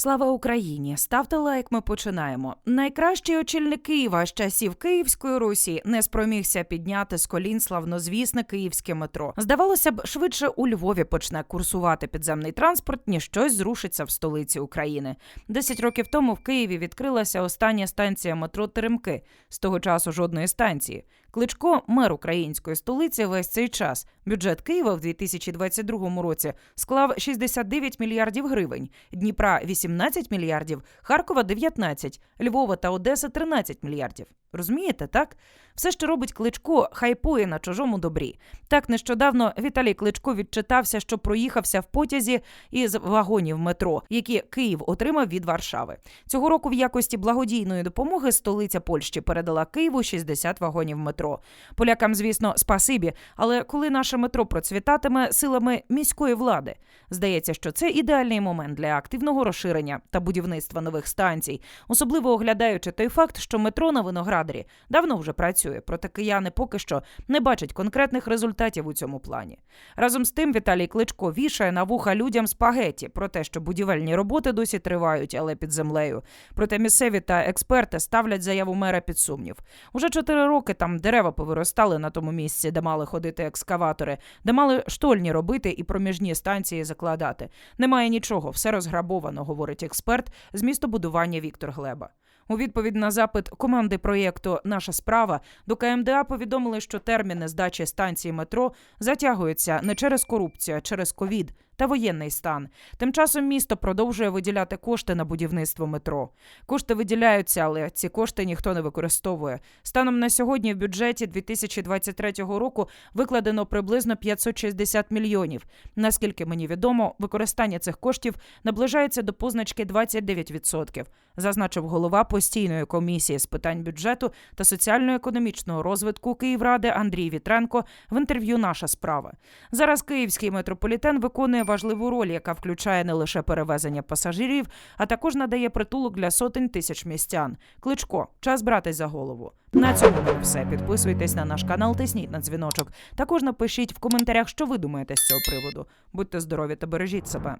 Слава Україні! Ставте лайк. Ми починаємо. Найкращий очільник Києва з часів Київської Русі не спромігся підняти з колін славнозвісне київське метро. Здавалося б, швидше у Львові почне курсувати підземний транспорт, ніж щось зрушиться в столиці України. Десять років тому в Києві відкрилася остання станція метро Теремки. З того часу жодної станції. Кличко, мер української столиці, весь цей час. Бюджет Києва в 2022 році склав 69 мільярдів гривень, Дніпра 18 мільярдів, Харкова 19, Львова та Одеса 13 мільярдів. Розумієте, так? Все, що робить Кличко, хайпує на чужому добрі. Так нещодавно Віталій Кличко відчитався, що проїхався в потязі із вагонів метро, які Київ отримав від Варшави. Цього року в якості благодійної допомоги столиця Польщі передала Києву 60 вагонів метро. Полякам, звісно, спасибі, але коли наше метро процвітатиме силами міської влади, здається, що це ідеальний момент для активного розширення та будівництва нових станцій, особливо оглядаючи той факт, що метро на виноградарі давно вже працює, проте кияни поки що не бачать конкретних результатів у цьому плані. Разом з тим Віталій Кличко вішає на вуха людям спагеті про те, що будівельні роботи досі тривають, але під землею. Проте місцеві та експерти ставлять заяву мера під сумнів. Уже чотири роки там дерева повиростали на тому місці, де мали ходити екскаватори, де мали штольні робити і проміжні станції закладати. Немає нічого, все розграбовано, говорить експерт з містобудування Віктор Глеба. У відповідь на запит команди проєкту Наша справа до КМДА повідомили, що терміни здачі станції метро затягуються не через корупцію, а через ковід та воєнний стан. Тим часом місто продовжує виділяти кошти на будівництво метро. Кошти виділяються, але ці кошти ніхто не використовує. Станом на сьогодні в бюджеті 2023 року викладено приблизно 560 мільйонів. Наскільки мені відомо, використання цих коштів наближається до позначки 29%, зазначив голова постійної комісії з питань бюджету та соціально-економічного розвитку Київради Андрій Вітренко в інтерв'ю Наша справа. Зараз київський метрополітен виконує важливу роль, яка включає не лише перевезення пасажирів, а також надає притулок для сотень тисяч містян. Кличко, час братись за голову. На цьому все. Підписуйтесь на наш канал, тисніть на дзвіночок. Також напишіть в коментарях, що ви думаєте з цього приводу. Будьте здорові та бережіть себе.